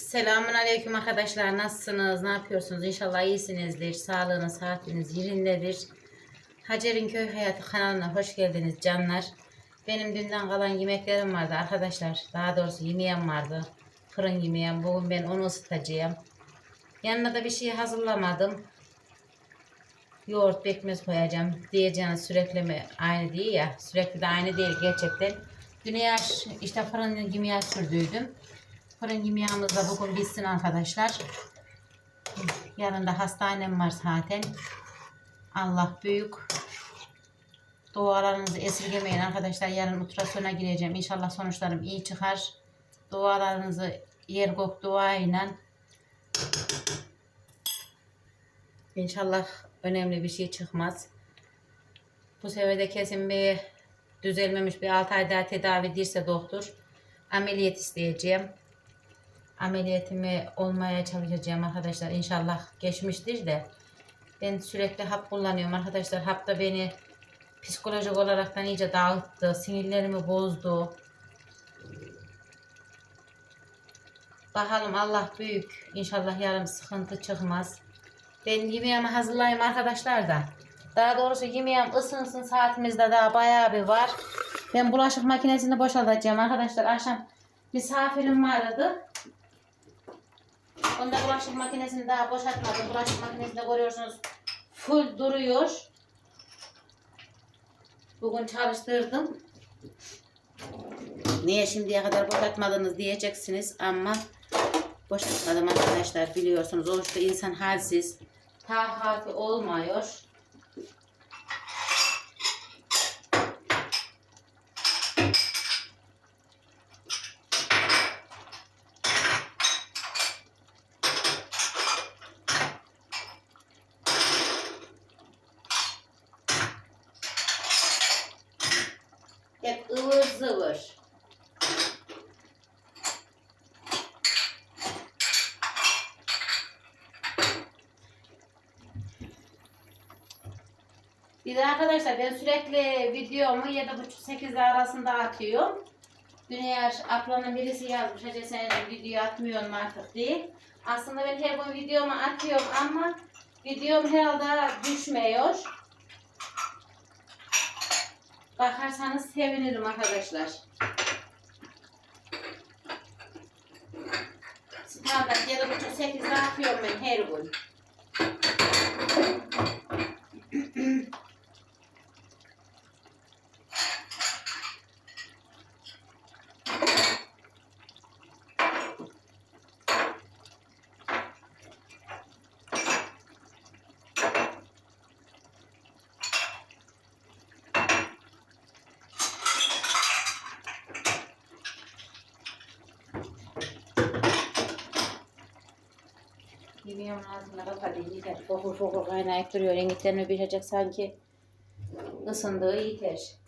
Selamun Aleyküm arkadaşlar. Nasılsınız? Ne yapıyorsunuz? İnşallah iyisinizdir. Sağlığınız, saatiniz yerindedir. Hacer'in Köy Hayatı kanalına hoş geldiniz canlar. Benim dünden kalan yemeklerim vardı arkadaşlar. Daha doğrusu yemeğim vardı. Fırın yemeğim. Bugün ben onu ısıtacağım. Yanına da bir şey hazırlamadım. Yoğurt, pekmez koyacağım. Diyeceğiniz sürekli mi aynı değil ya. Sürekli de aynı değil gerçekten. Düne işte fırın yemeği sürdüydüm. Fırın yemeğimiz bugün bitsin arkadaşlar. Yarın da hastanem var zaten. Allah büyük. Dualarınızı esirgemeyin arkadaşlar. Yarın ultrasona gireceğim. İnşallah sonuçlarım iyi çıkar. Dualarınızı yer gök duayla İnşallah önemli bir şey çıkmaz. Bu sefer kesin bir düzelmemiş bir 6 ay daha tedavi edirse doktor ameliyat isteyeceğim. Ameliyatımı olmaya çalışacağım arkadaşlar. İnşallah geçmiştir de. Ben sürekli hap kullanıyorum arkadaşlar. Hap da beni psikolojik olaraktan iyice dağıttı. Sinirlerimi bozdu. Bakalım Allah büyük. İnşallah yarın sıkıntı çıkmaz. Ben yemeğimi hazırlayayım arkadaşlar da. Daha doğrusu yemeğim ısınsın saatimizde daha bayağı bir var. Ben bulaşık makinesini boşaltacağım arkadaşlar. Akşam misafirim vardı. Onda bulaşık makinesini daha boşaltmadım. Bulaşık makinesinde görüyorsunuz full duruyor. Bugün çalıştırdım. Niye şimdiye kadar boşaltmadınız diyeceksiniz ama boşaltmadım arkadaşlar biliyorsunuz. Oruçta insan halsiz. Tahati olmuyor. Hep ıvır zıvır. Bir de arkadaşlar ben sürekli videomu 7.30-8 arasında atıyorum. Dünya ablanın birisi yazmış Hacı sen video atmıyorsun artık diye. Aslında ben her gün videomu atıyorum ama videom herhalde düşmüyor. Bakarsanız sevinirim arkadaşlar. Standart 7.30-8'de atıyorum ben her gün. Yemeğimin ağzına kapatayım yeter. Fokur fokur kaynayıp duruyor. Yengitlerini pişecek sanki ısındığı yeter.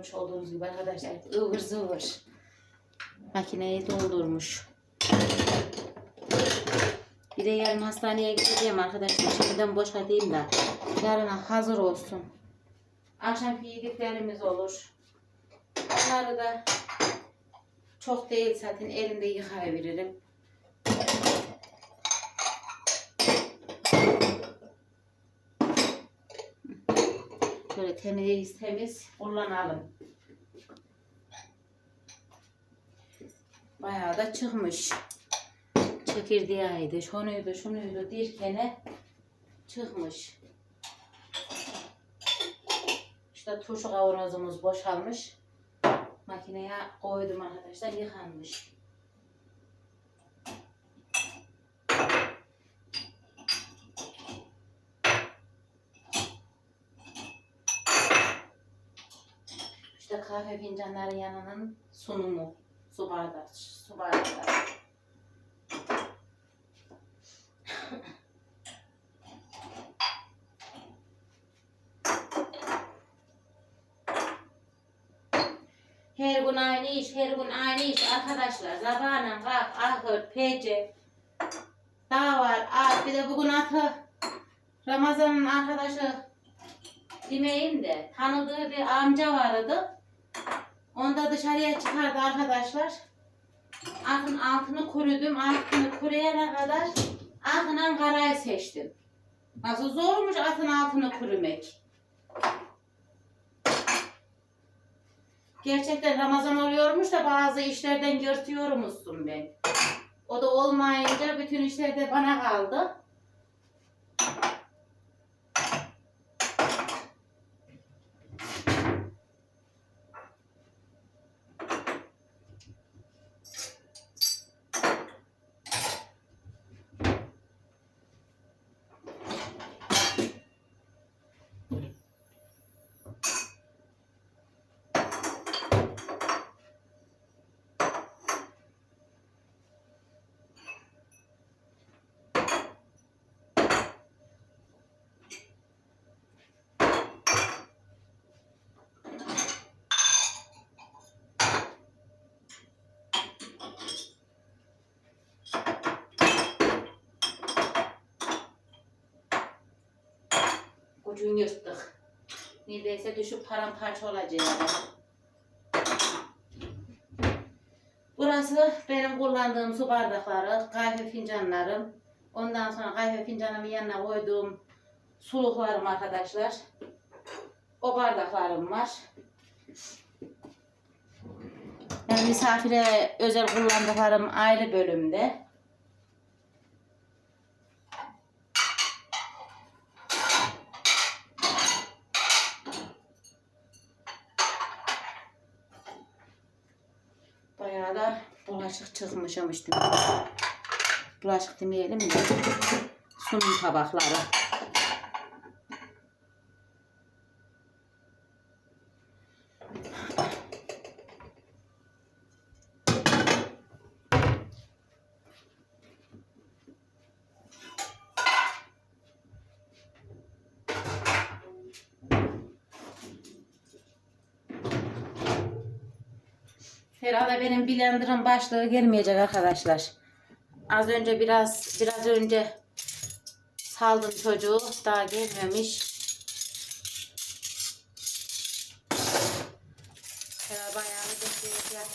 Görmüş olduğunuz gibi arkadaşlar ıvır zıvır. Makineyi doldurmuş. Bir de yarın hastaneye gideceğim arkadaşlar. Şimdiden boşaltayım da yarına hazır olsun. Akşamki yediklerimiz olur. Onları da çok değil zaten elimde yıkayabilirim. Şöyle temiz temiz kullanalım. Bayağı da çıkmış. Çekirdeğiydi, şunuydu, şunuydu dirkene çıkmış. İşte turşu kavanozumuz boşalmış. Makineye koydum arkadaşlar, yıkanmış. Kahve fincanları yanının sunumu. Su bardağı, su bardağı. Her gün aynı iş, her gün aynı iş arkadaşlar. Zabanın, kalk, ahır, pece. Daha var, at. Bir de bugün atı Ramazan'ın arkadaşı demeyeyim de tanıdığı bir amca vardı. Onda dışarıya çıkardı arkadaşlar. Akın altını kurudum. Altını kuruyana kadar akınan karayı seçtim. Nasıl zormuş atın altını kurumek. Gerçekten Ramazan oluyormuş da bazı işlerden yırtıyormuşsun ben. O da olmayınca bütün işler de bana kaldı. Ucunu yırttık. Neredeyse düşüp paramparça olacak. Burası benim kullandığım su bardakları, kahve fincanlarım. Ondan sonra kahve fincanımın yanına koyduğum suluklarım arkadaşlar. O bardaklarım var. Yani misafire özel kullandıklarım ayrı bölümde. Bayağı da bulaşık çıkmışım işte. Bulaşık demeyelim de. Sunum tabakları. Benim blenderın başlığı gelmeyecek arkadaşlar. Az önce biraz biraz önce saldım çocuğu. Daha gelmemiş. Herhalde bayağı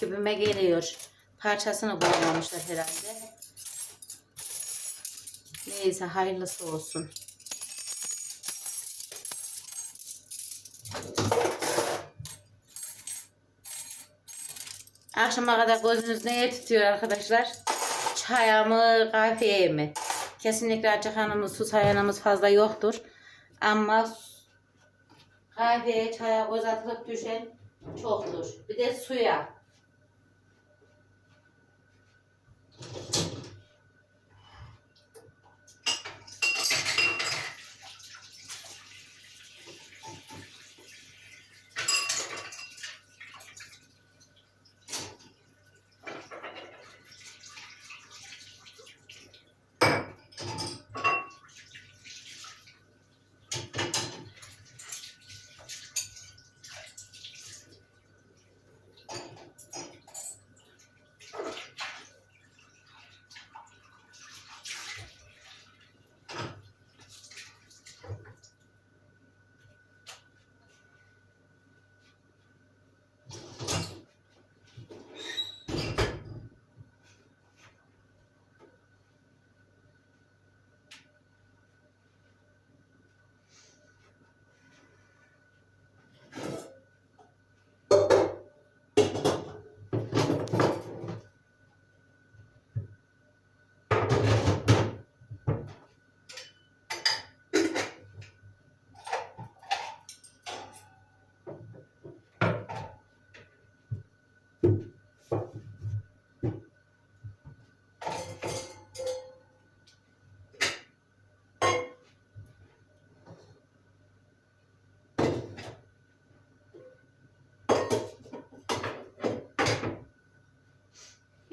bir gibime geliyor. Parçasını bulamamışlar herhalde. Neyse hayırlısı olsun. Akşama kadar gözünüz neye tutuyor arkadaşlar? Çaya mı, kahveye mi? Kesinlikle açık hanımız, su sayanımız fazla yoktur. Ama kahveye, çaya göz atılıp düşen çoktur. Bir de suya.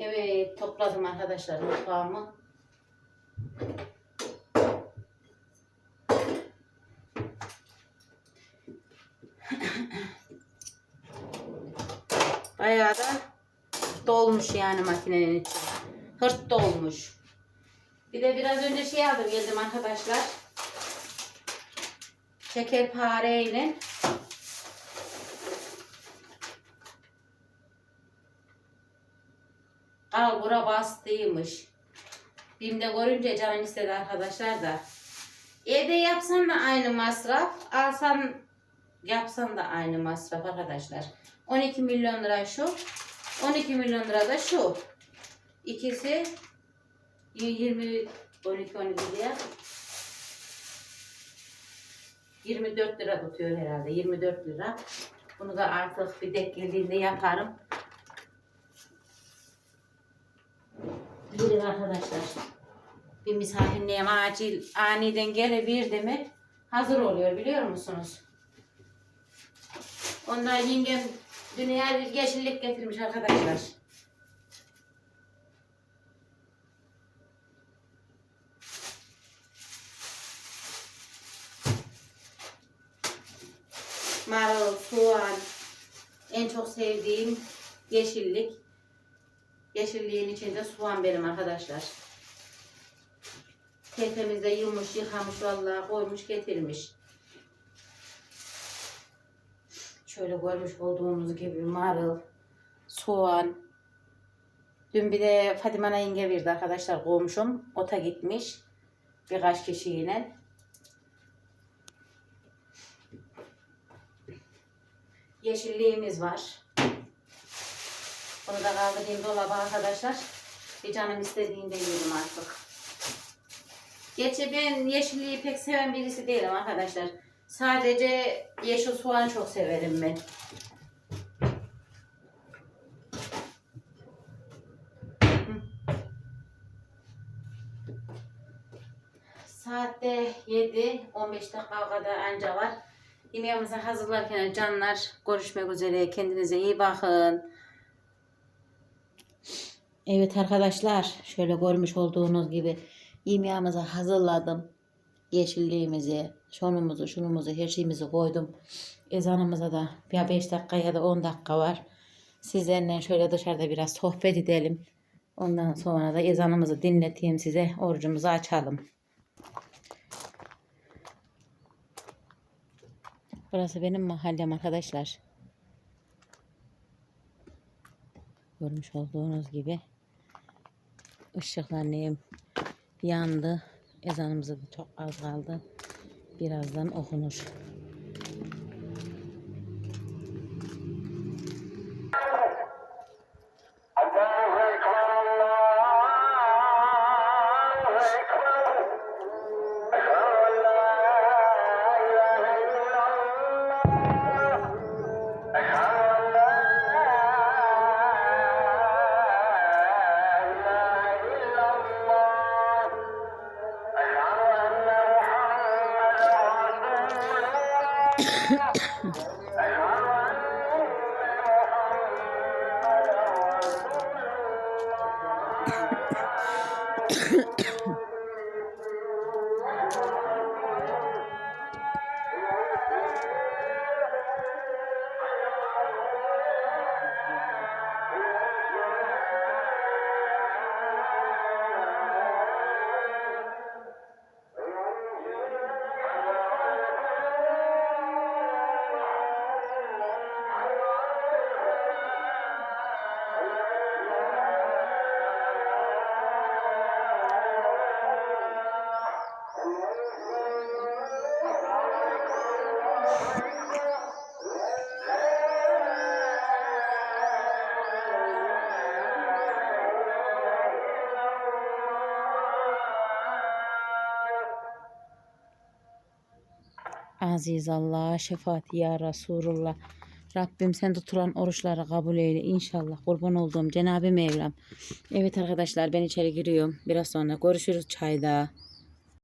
Evet topladım arkadaşlar mutfağımı. Bayağı da dolmuş yani makinenin içi. Hırt dolmuş. Bir de biraz önce şey aldım geldim arkadaşlar. Şekerpareyle bura bastıymış. Bim'de görünce canım istedi arkadaşlar da. Evde yapsan da aynı masraf. Alsan yapsan da aynı masraf arkadaşlar. 12 milyon lira şu. 12 milyon lira da şu. İkisi 20 12 12 diye 24 lira tutuyor herhalde. 24 lira. Bunu da artık bir dek geldiğinde yaparım. Bilin arkadaşlar. Bir misafirliğe acil aniden gelebilirdi mi hazır oluyor biliyor musunuz? Ondan yengem dünyaya bir yeşillik getirmiş arkadaşlar. Marul, soğan, en çok sevdiğim yeşillik. Yeşilliğin içinde soğan benim arkadaşlar. Tertemiz de yumuş, yıkamış vallahi koymuş getirmiş. Şöyle görmüş olduğunuz gibi marul, soğan. Dün bir de Fatime yenge verdi arkadaşlar komşum. Ota gitmiş. Birkaç kişiyle. Yeşilliğimiz var. Bunu da kaldırayım dolaba arkadaşlar. Bir canım istediğinde yiyelim artık. Gerçi ben yeşilliği pek seven birisi değilim arkadaşlar. Sadece yeşil soğan çok severim ben. Saatte 7, 15 dakika kadar anca var. Yemeğimizi hazırlarken canlar görüşmek üzere. Kendinize iyi bakın. Evet arkadaşlar şöyle görmüş olduğunuz gibi yemeğimizi hazırladım. Yeşilliğimizi, şunumuzu, şunumuzu, her şeyimizi koydum. Ezanımıza da ya 5 dakika ya da 10 dakika var. Sizlerle şöyle dışarıda biraz sohbet edelim. Ondan sonra da ezanımızı dinleteyim size. Orucumuzu açalım. Burası benim mahallem arkadaşlar. Görmüş olduğunuz gibi ışıklarım yandı. Ezanımıza çok az kaldı. Birazdan okunur. Aziz Allah, şefaat ya Resulullah. Rabbim sen tutulan oruçları kabul eyle inşallah. Kurban olduğum Cenab-ı Mevlam. Evet arkadaşlar ben içeri giriyorum. Biraz sonra görüşürüz çayda.